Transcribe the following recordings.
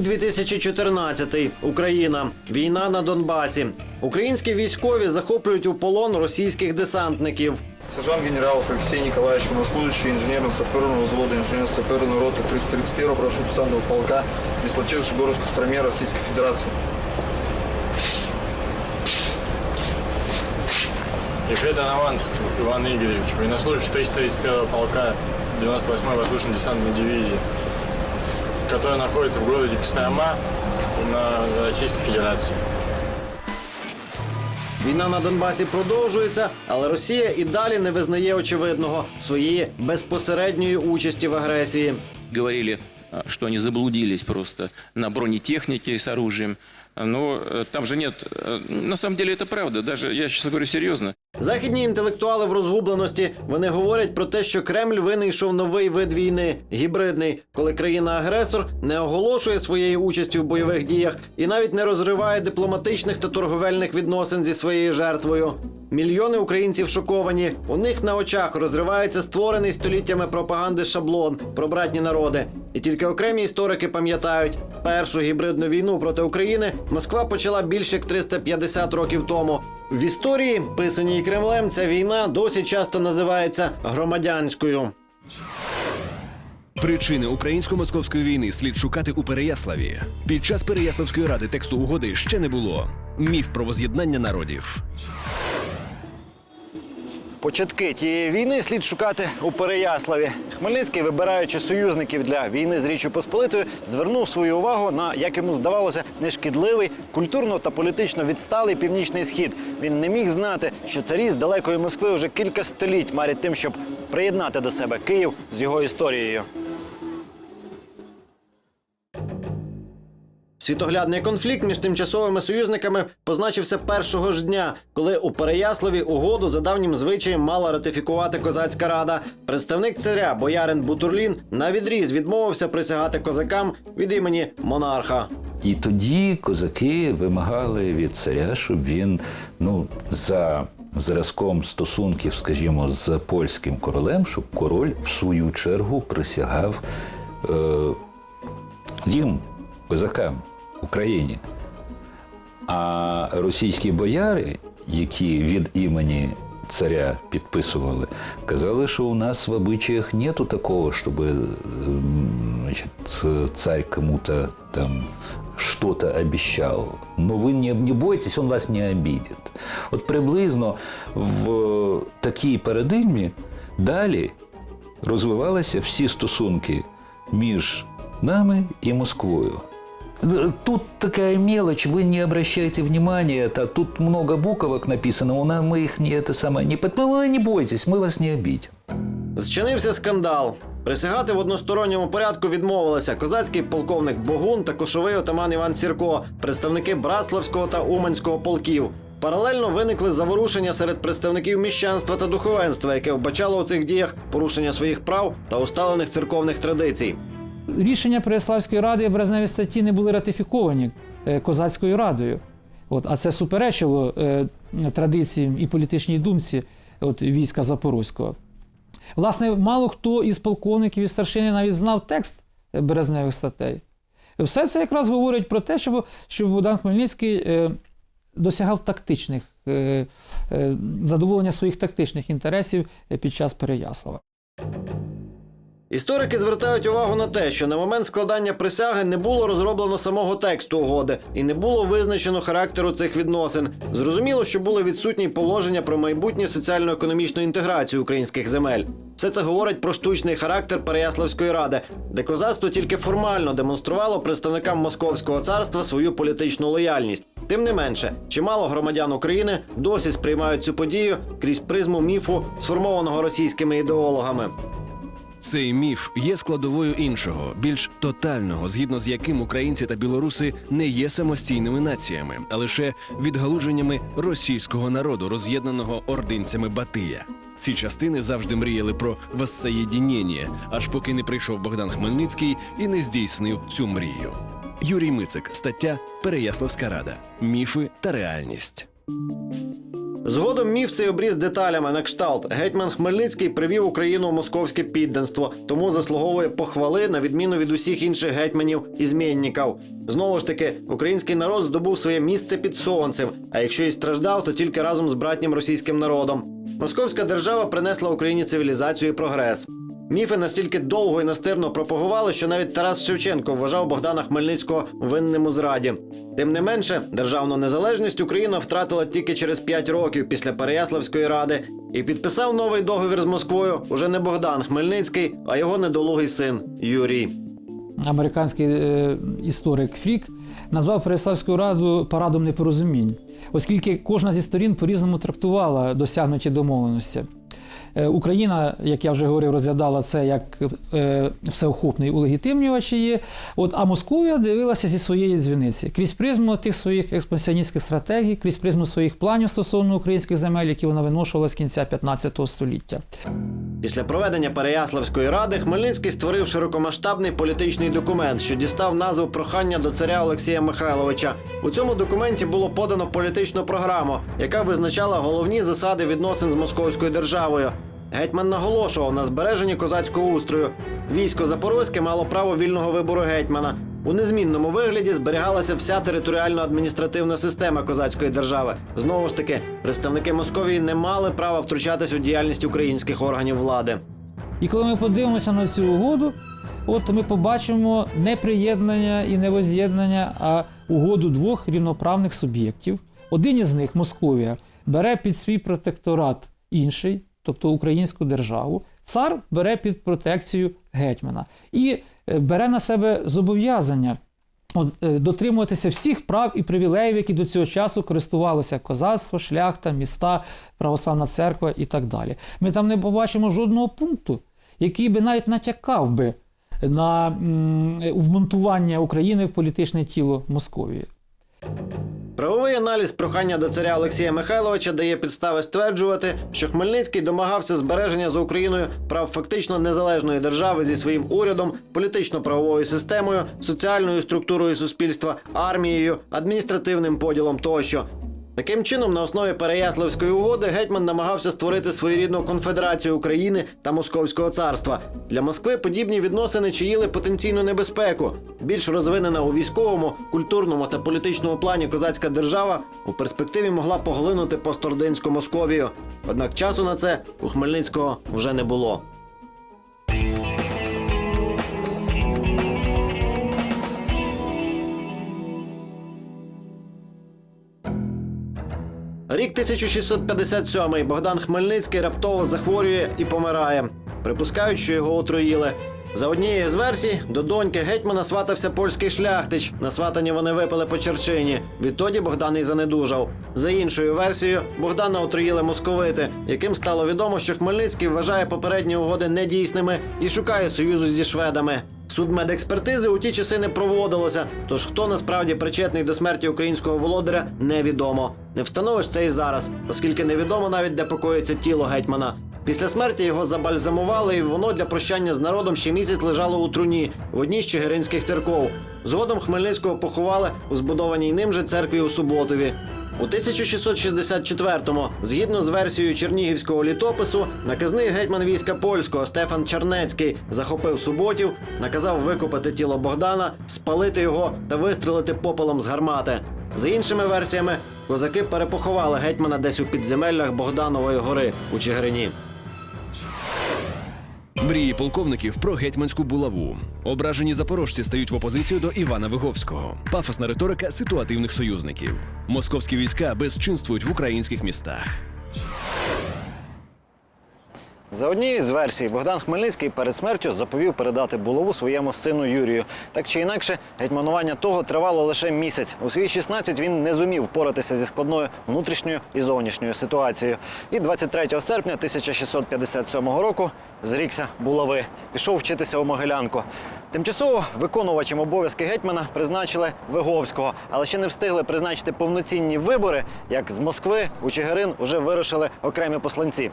Рік 2014. Україна. Війна на Донбасі. Українські військові захоплюють у полон російських десантників. Сержант генералов Алексей Николаевич, служащий инженерно-саперного взвода инженерно-саперной роты 331 парашют-десантного полка, дислотировавший город Костроме Российской Федерации. Ефрейтор Аванцев Иван Игоревич, военнослужащий 331 полка 98-й воздушно-десантной дивизии, которая находится в городе Кострома на Российской Федерации. Війна на Донбасі продовжується, але Росія і далі не визнає очевидного своєї безпосередньої участі в агресії. говорили, а, что они заблудились просто на бронетехнике с оружием. Но э, там же нет... э, На самом деле это правда. Даже, я сейчас говорю серьезно, Західні інтелектуали в розгубленості. Вони говорять про те, що Кремль винайшов новий вид війни гібридний, коли країна-агресор не оголошує своєї участі в бойових діях і навіть не розриває дипломатичних та торговельних відносин зі своєю жертвою. Мільйони українців шоковані. У них на очах розривається створений століттями пропаганди шаблон про братні народи. І тільки окремі історики пам'ятають, першу гібридну війну проти України Москва почала більше як 350 років тому. В історії, писаній Кремлем, ця війна досі часто називається громадянською. Причини українсько-московської війни слід шукати у Переяславі. Під час Переяславської ради тексту угоди ще не було. Міф про воз'єднання народів. Початки тієї війни слід шукати у Переяславі. Хмельницький, вибираючи союзників для війни з Річчю Посполитою, звернув свою увагу на, як йому здавалося, нешкідливий, культурно та політично відсталий північний схід. Він не міг знати, що царі з далекої Москви вже кілька століть марять тим, щоб приєднати до себе Київ з його історією. Світоглядний конфлікт між тимчасовими союзниками позначився першого ж дня, коли у Переяславі угоду за давнім звичаєм мала ратифікувати козацька рада. Представник царя боярин Бутурлін на відріз відмовився присягати козакам від імені монарха. І тоді козаки вимагали від царя, щоб він ну, за зразком стосунків, скажімо, з польським королем, щоб король в свою чергу присягав е, їм, козакам, Україні. А російські бояри, які від імені царя підписували, казали, що у нас в обычаях нету такого, щоб значит, царь кому-то там что-то обещал. Но вы не, не бойтесь, он вас не обидит. От приблизно в такій парадигмі далі розвивалися всі стосунки між нами і Москвою. Тут такая мелочь, вы не обращайте внимания, это, тут много буквок написано, у нас мы их не, это самое, не, под- ну, вы не бойтесь, мы вас не обидим. Зчинився скандал. Присягати в односторонньому порядку відмовилися козацький полковник Богун та кошовий отаман Іван Сірко, представники Братславського та Уманського полків. Паралельно виникли заворушення серед представників міщанства та духовенства, яке вбачало у цих діях порушення своїх прав та усталених церковних традицій. Рішення Переяславської ради і Березневі статті не були ратифіковані е, козацькою радою. От, а це суперечило е, традиціям і політичній думці от, війська Запорозького. Власне, мало хто із полковників і старшини навіть знав текст е, березневих статей. Все це якраз говорить про те, що, що Богдан Хмельницький е, досягав тактичних е, е, задоволення своїх тактичних інтересів під час Переяслава. Історики звертають увагу на те, що на момент складання присяги не було розроблено самого тексту угоди і не було визначено характеру цих відносин. Зрозуміло, що були відсутні положення про майбутню соціально-економічну інтеграцію українських земель. Все це говорить про штучний характер Переяславської ради, де козацтво тільки формально демонструвало представникам Московського царства свою політичну лояльність. Тим не менше, чимало громадян України досі сприймають цю подію крізь призму міфу, сформованого російськими ідеологами. Цей міф є складовою іншого, більш тотального, згідно з яким українці та білоруси не є самостійними націями, а лише відгалудженнями російського народу, роз'єднаного ординцями Батия. Ці частини завжди мріяли про воссоєдінення, аж поки не прийшов Богдан Хмельницький і не здійснив цю мрію. Юрій Мицик, стаття Переяславська рада. Міфи та реальність. Згодом міф цей обріз деталями на кшталт. Гетьман Хмельницький привів Україну у московське підданство, тому заслуговує похвали на відміну від усіх інших гетьманів і змінників. Знову ж таки, український народ здобув своє місце під сонцем. А якщо і страждав, то тільки разом з братнім російським народом. Московська держава принесла Україні цивілізацію і прогрес. Міфи настільки довго і настирно пропагували, що навіть Тарас Шевченко вважав Богдана Хмельницького винним у зраді. Тим не менше, державну незалежність Україна втратила тільки через 5 років після Переяславської ради і підписав новий договір з Москвою уже не Богдан Хмельницький, а його недолугий син Юрій. американський е, історик Фрік назвав Переяславську раду парадом непорозумінь, оскільки кожна зі сторін по-різному трактувала досягнуті домовленості. Е, Україна, як я вже говорив, розглядала це як е, всеохопний улегітимнювач її. От, а Московія дивилася зі своєї дзвіниці крізь призму тих своїх експансіоністських стратегій, крізь призму своїх планів стосовно українських земель, які вона виношувала з кінця 15 століття. Після проведення Переяславської ради Хмельницький створив широкомасштабний політичний документ, що дістав назву прохання до царя Олексія Михайловича. У цьому документі було подано політичну програму, яка визначала головні засади відносин з московською державою. Гетьман наголошував на збереженні козацького устрою. Військо Запорозьке мало право вільного вибору гетьмана. У незмінному вигляді зберігалася вся територіально-адміністративна система козацької держави. Знову ж таки, представники Московії не мали права втручатись у діяльність українських органів влади. І коли ми подивимося на цю угоду, от ми побачимо не приєднання і не воз'єднання, а угоду двох рівноправних суб'єктів. Один із них, Московія, бере під свій протекторат інший, тобто українську державу. Цар бере під протекцію гетьмана і е, бере на себе зобов'язання е, дотримуватися всіх прав і привілеїв, які до цього часу користувалося козацтво, шляхта, міста, православна церква і так далі. Ми там не побачимо жодного пункту, який би навіть натякав би на вмонтування України в політичне тіло Московії. Правовий аналіз прохання до царя Олексія Михайловича дає підстави стверджувати, що Хмельницький домагався збереження за Україною прав фактично незалежної держави зі своїм урядом, політично-правовою системою, соціальною структурою суспільства, армією, адміністративним поділом тощо. Таким чином, на основі Переяславської угоди гетьман намагався створити своєрідну конфедерацію України та Московського царства. Для Москви подібні відносини чиїли потенційну небезпеку. Більш розвинена у військовому, культурному та політичному плані козацька держава у перспективі могла поглинути постординську Московію. Однак часу на це у Хмельницького вже не було. Рік 1657 Богдан Хмельницький раптово захворює і помирає. Припускають, що його отруїли. За однією з версій, до доньки гетьмана сватався польський шляхтич. На сватані вони випили по черчині. Відтоді Богдан і занедужав. За іншою версією, Богдана отруїли московити, яким стало відомо, що Хмельницький вважає попередні угоди недійсними і шукає союзу зі шведами. Судмедекспертизи у ті часи не проводилося, тож хто насправді причетний до смерті українського володаря, невідомо. Не встановиш це і зараз, оскільки невідомо навіть де покоїться тіло гетьмана. Після смерті його забальзамували, і воно для прощання з народом ще місяць лежало у труні в одній з чигиринських церков. Згодом Хмельницького поховали у збудованій ним же церкві у Суботові. У 1664-му, згідно з версією чернігівського літопису, наказний гетьман війська польського Стефан Чернецький захопив суботів, наказав викопати тіло Богдана, спалити його та вистрелити попелом з гармати. За іншими версіями, козаки перепоховали гетьмана десь у підземеллях Богданової гори у Чигирині. Мрії полковників про гетьманську булаву. Ображені запорожці стають в опозицію до Івана Виговського. Пафосна риторика ситуативних союзників. Московські війська безчинствують в українських містах. За однією з версій, Богдан Хмельницький перед смертю заповів передати булаву своєму сину Юрію. Так чи інакше, гетьманування того тривало лише місяць. У свої 16 він не зумів впоратися зі складною внутрішньою і зовнішньою ситуацією. І 23 серпня 1657 року зрікся булави. Пішов вчитися у Могилянку. Тимчасово виконувачем обов'язки гетьмана призначили Виговського, але ще не встигли призначити повноцінні вибори, як з Москви у Чигирин уже вирушили окремі посланці.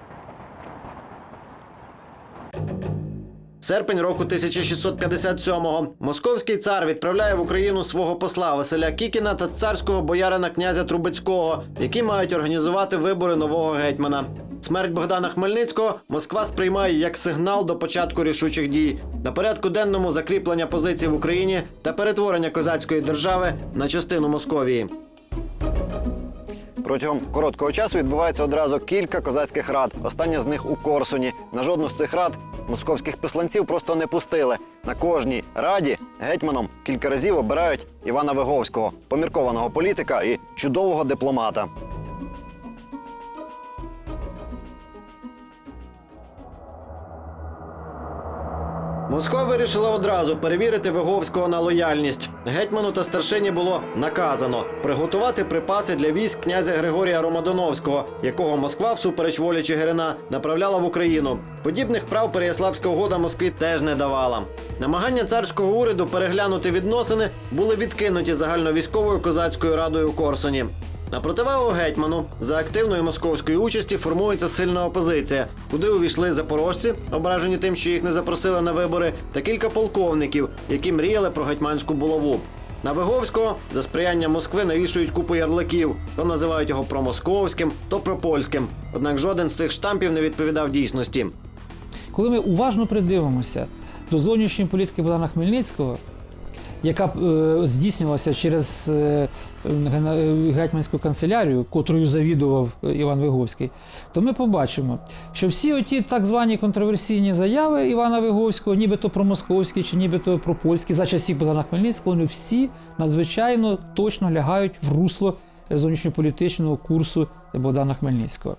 Серпень року 1657-го. Московський цар відправляє в Україну свого посла Василя Кікіна та царського боярина князя Трубецького, які мають організувати вибори нового гетьмана. Смерть Богдана Хмельницького Москва сприймає як сигнал до початку рішучих дій. На порядку денному закріплення позицій в Україні та перетворення козацької держави на частину Московії. Протягом короткого часу відбувається одразу кілька козацьких рад. Остання з них у Корсуні. На жодну з цих рад московських посланців просто не пустили. На кожній раді гетьманом кілька разів обирають Івана Виговського, поміркованого політика і чудового дипломата. Москва вирішила одразу перевірити Виговського на лояльність. Гетьману та старшині було наказано приготувати припаси для військ князя Григорія Ромадоновського, якого Москва, всупереч волі Чигирина, направляла в Україну. Подібних прав Переяславська угода Москві теж не давала. Намагання царського уряду переглянути відносини були відкинуті загальновійськовою козацькою радою у Корсуні. На противагу гетьману за активної московської участі формується сильна опозиція, куди увійшли запорожці, ображені тим, що їх не запросили на вибори, та кілька полковників, які мріяли про гетьманську булаву. На Виговського за сприяння Москви навішують купу ярликів, то називають його промосковським, то пропольським. Однак жоден з цих штампів не відповідав дійсності. Коли ми уважно придивимося до зовнішньої політики Богдана Хмельницького, яка е, здійснювалася через е, е, гетьманську канцелярію, котрою завідував Іван Виговський, то ми побачимо, що всі оті так звані контроверсійні заяви Івана Виговського, нібито про московські чи нібито про польські, за часів Богдана Хмельницького, вони всі надзвичайно точно лягають в русло зовнішньополітичного курсу Богдана Хмельницького.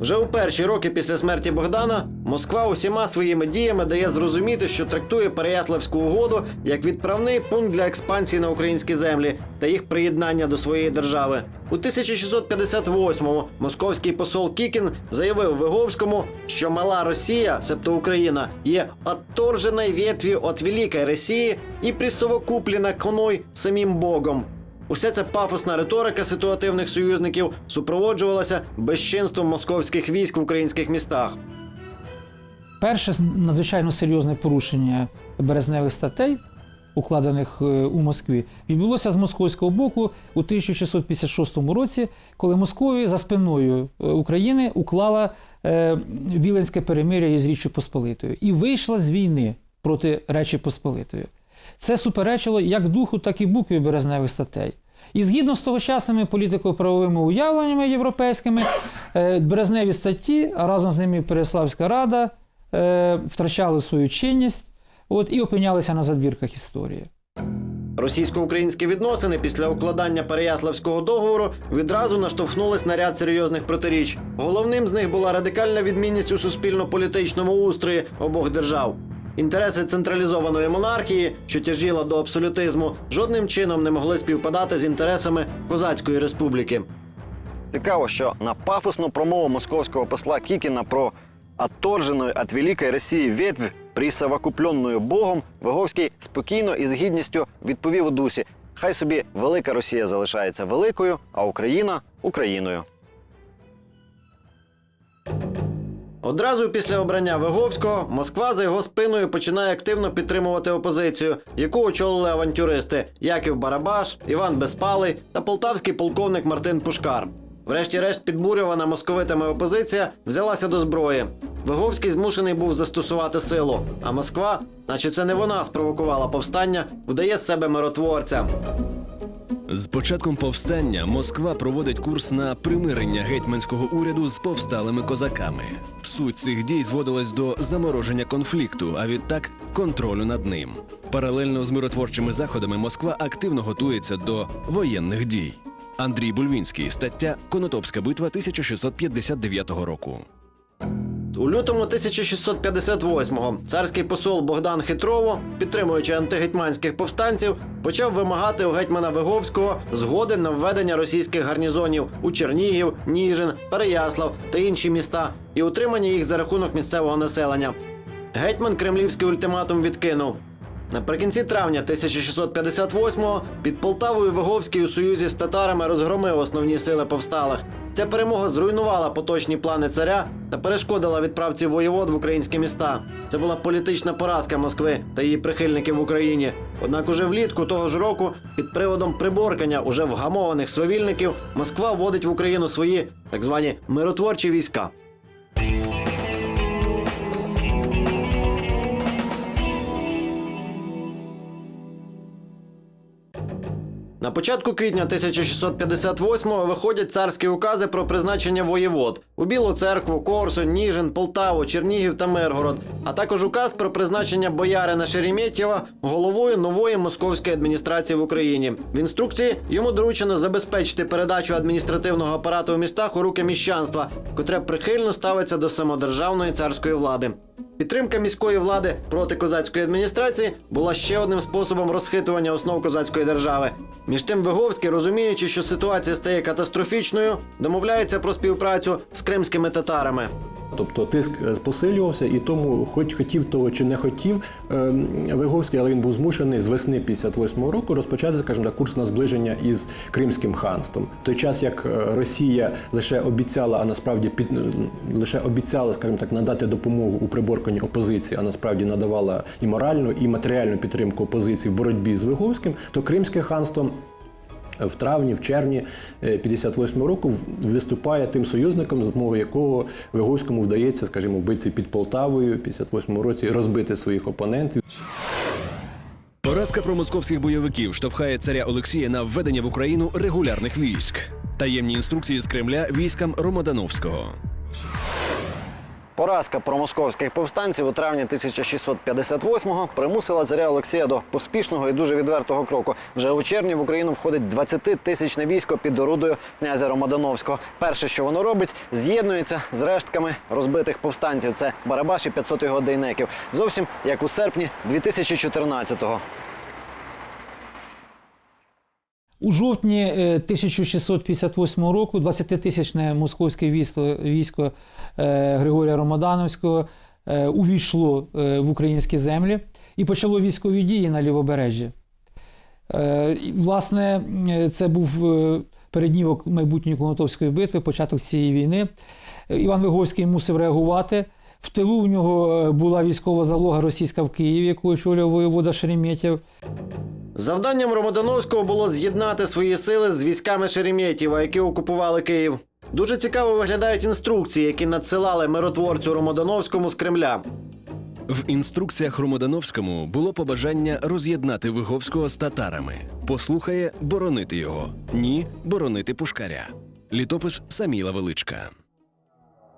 Вже у перші роки після смерті Богдана Москва усіма своїми діями дає зрозуміти, що трактує Переяславську угоду як відправний пункт для експансії на українські землі та їх приєднання до своєї держави. У 1658-му московський посол Кікін заявив Виговському, що мала Росія, себто Україна, є отторженою ветв'ю від Великої Росії і присовокуплена коной самим Богом. Уся ця пафосна риторика ситуативних союзників супроводжувалася безчинством московських військ в українських містах. Перше надзвичайно серйозне порушення березневих статей, укладених е, у Москві, відбулося з московського боку у 1656 році, коли Московія за спиною е, України уклала е, Віленське перемир'я із Річчю Посполитою і вийшла з війни проти Речі Посполитої. Це суперечило як духу, так і букві березневих статей. І згідно з тогочасними політико-правовими уявленнями європейськими, е, березневі статті, а разом з ними Переславська рада е, втрачали свою чинність от, і опинялися на задвірках історії. Російсько-українські відносини після укладання Переяславського договору відразу наштовхнулись на ряд серйозних протиріч. Головним з них була радикальна відмінність у суспільно-політичному устрої обох держав. Інтереси централізованої монархії, що тяжіла до абсолютизму, жодним чином не могли співпадати з інтересами Козацької республіки. Цікаво, що на пафосну промову московського посла Кікіна про отторженую від Великої Росії ветвь, присовокупленную Богом, Виговський спокійно і з гідністю відповів у дусі: хай собі велика Росія залишається великою, а Україна Україною. Одразу після обрання Виговського Москва за його спиною починає активно підтримувати опозицію, яку очолили авантюристи Яків Барабаш, Іван Безпалий та полтавський полковник Мартин Пушкар. Врешті-решт підбурювана московитами опозиція взялася до зброї. Виговський змушений був застосувати силу, а Москва, наче це не вона спровокувала повстання, вдає з себе миротворця. З початком повстання Москва проводить курс на примирення гетьманського уряду з повсталими козаками. Суть цих дій зводилась до замороження конфлікту, а відтак контролю над ним. Паралельно з миротворчими заходами Москва активно готується до воєнних дій. Андрій Бульвінський, стаття Конотопська битва 1659 року. У лютому 1658-го царський посол Богдан Хитрово, підтримуючи антигетьманських повстанців, почав вимагати у гетьмана Виговського згоди на введення російських гарнізонів у Чернігів, Ніжин, Переяслав та інші міста і утримання їх за рахунок місцевого населення. Гетьман кремлівський ультиматум відкинув. Наприкінці травня 1658-го під Полтавою Виговський у союзі з татарами розгромив основні сили повсталих. Ця перемога зруйнувала поточні плани царя та перешкодила відправці воєвод в українські міста. Це була політична поразка Москви та її прихильників в Україні. Однак уже влітку того ж року, під приводом приборкання уже вгамованих свавільників, Москва вводить в Україну свої так звані миротворчі війська. На початку квітня 1658-го виходять царські укази про призначення воєвод у Білу церкву, Корсунь, Ніжин, Полтаву, Чернігів та Миргород, а також указ про призначення боярина Шереметєва головою нової московської адміністрації в Україні. В інструкції йому доручено забезпечити передачу адміністративного апарату в містах у руки міщанства, котре прихильно ставиться до самодержавної царської влади. Підтримка міської влади проти козацької адміністрації була ще одним способом розхитування основ козацької держави. Між тим, Виговський, розуміючи, що ситуація стає катастрофічною, домовляється про співпрацю з кримськими татарами. Тобто тиск е, посилювався, і тому, хоч хотів того чи не хотів е, Виговський, але він був змушений з весни 58-го року розпочати, скажімо так, курс на зближення із Кримським ханством. В той час як е, Росія лише обіцяла, а насправді під лише обіцяла, скажімо так, надати допомогу у приборканні опозиції, а насправді надавала і моральну, і матеріальну підтримку опозиції в боротьбі з Виговським, то Кримське ханство в травні, в червні 58 року в- виступає тим союзником, за допомогою якого Виговському вдається, скажімо, в битві під Полтавою в 58 році розбити своїх опонентів. Поразка промосковських бойовиків штовхає царя Олексія на введення в Україну регулярних військ. Таємні інструкції з Кремля військам Ромодановського. Поразка промосковських повстанців у травні 1658-го примусила царя Олексія до поспішного і дуже відвертого кроку. Вже у червні в Україну входить 20-тисячне військо під орудою князя Ромадановського. Перше, що воно робить, з'єднується з рештками розбитих повстанців. Це Барабаш і 500 його дейнеків. Зовсім як у серпні 2014-го. У жовтні е, 1658 року 20-тисячне московське військо, військо е, Григорія Ромадановського е, увійшло е, в українські землі і почало військові дії на лівобережжі. Е, Власне, е, це був е, переднівок майбутньої Конотопської битви, початок цієї війни. Е, Іван Виговський мусив реагувати. В тилу в нього е, була військова залога російська в Києві, яку очолював воєвода Шереметєв. Завданням Ромадановського було з'єднати свої сили з військами Шереметєва, які окупували Київ. Дуже цікаво виглядають інструкції, які надсилали миротворцю Ромадановському з Кремля. В інструкціях Ромодановському було побажання роз'єднати Виговського з татарами. Послухає боронити його. Ні, боронити пушкаря. Літопис Саміла Величка.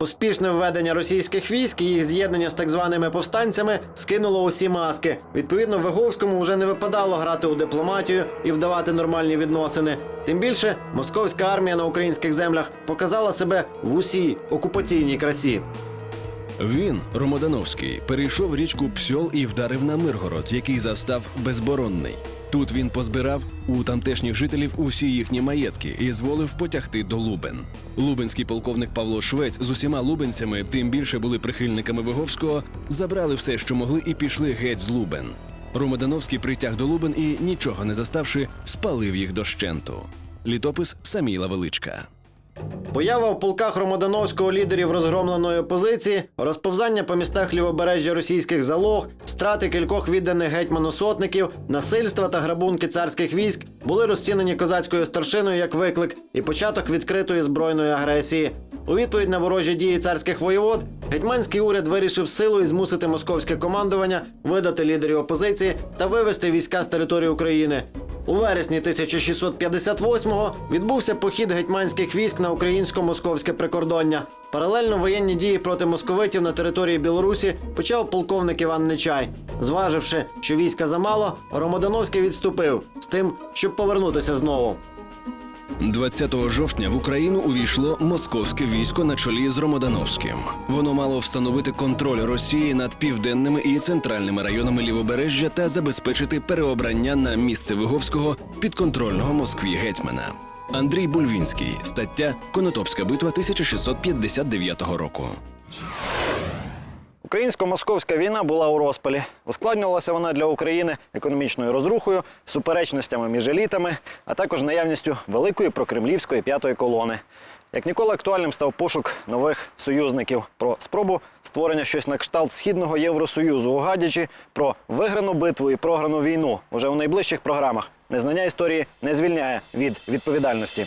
Успішне введення російських військ і їх з'єднання з так званими повстанцями скинуло усі маски. Відповідно, Виговському вже не випадало грати у дипломатію і вдавати нормальні відносини. Тим більше московська армія на українських землях показала себе в усій окупаційній красі. Він, Ромодановський, перейшов річку Псьол і вдарив на Миргород, який застав безборонний. Тут він позбирав у тамтешніх жителів усі їхні маєтки і зволив потягти до Лубен. Лубенський полковник Павло Швець з усіма лубенцями, тим більше були прихильниками Виговського, забрали все, що могли, і пішли геть з Лубен. Ромадановський притяг до Лубен і, нічого не заставши, спалив їх дощенту. Літопис Саміла Величка. Поява в полках Ромодановського лідерів розгромленої опозиції, розповзання по містах лівобережжя російських залог, страти кількох відданих гетьману сотників, насильства та грабунки царських військ були розцінені козацькою старшиною як виклик і початок відкритої збройної агресії. У відповідь на ворожі дії царських воєвод гетьманський уряд вирішив силою змусити московське командування видати лідерів опозиції та вивести війська з території України. У вересні 1658-го відбувся похід гетьманських військ на українсько-московське прикордоння. Паралельно воєнні дії проти московитів на території Білорусі почав полковник Іван Нечай. Зваживши, що війська замало, Ромодановський відступив з тим, щоб повернутися знову. 20 жовтня в Україну увійшло московське військо на чолі з Ромодановським. Воно мало встановити контроль Росії над південними і центральними районами лівобережжя та забезпечити переобрання на місце Виговського підконтрольного Москві гетьмана. Андрій Бульвінський, стаття Конотопська битва 1659 року. Українсько-московська війна була у розпалі. Ускладнювалася вона для України економічною розрухою, суперечностями між елітами, а також наявністю великої прокремлівської п'ятої колони. Як ніколи актуальним став пошук нових союзників про спробу створення щось на кшталт східного Євросоюзу у Гадячі, про виграну битву і програну війну уже у найближчих програмах. Незнання історії не звільняє від відповідальності.